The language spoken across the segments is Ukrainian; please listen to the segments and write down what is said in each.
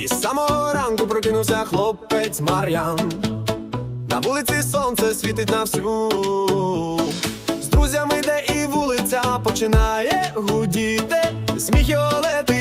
І з самого ранку прокинувся хлопець Мар'ян. На вулиці сонце світить на всю. З друзями йде і вулиця починає гудіти. Сміх і летить,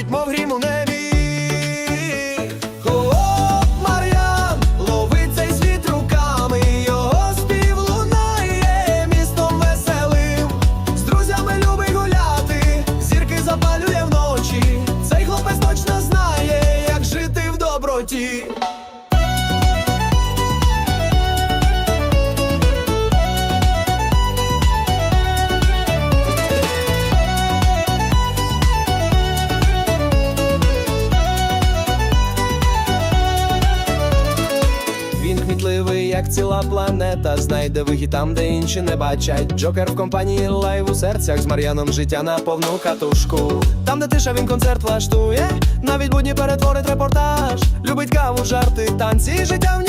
як ціла планета. Знайде вихід там, де інші не бачать. Джокер в компанії лайв у серцях з Мар'яном життя на повну катушку. Там, де тиша він концерт влаштує, навіть будні перетворить репортаж. Любить каву, жарти, танці. Життя в нього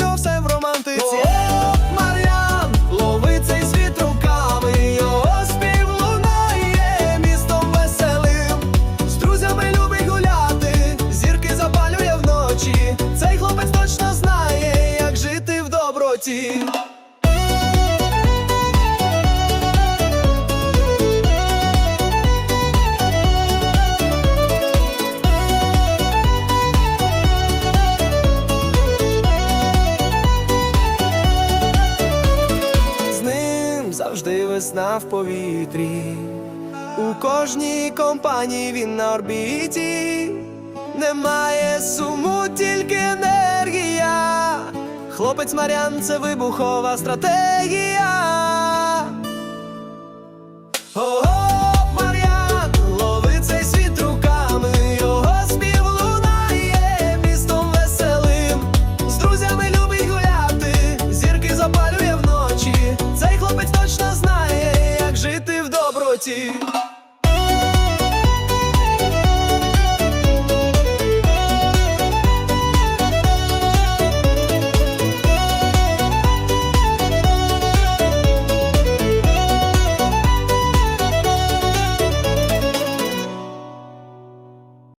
доброті. З ним завжди весна в повітрі. У кожній компанії він на орбіті. Немає суму, тільки енергія. Хлопець Марян це вибухова стратегія. Ого, Мар'ян, лови цей світ руками, його спів лунає містом веселим. З друзями любить гуляти, зірки запалює вночі. Цей хлопець точно знає, як жити в доброті.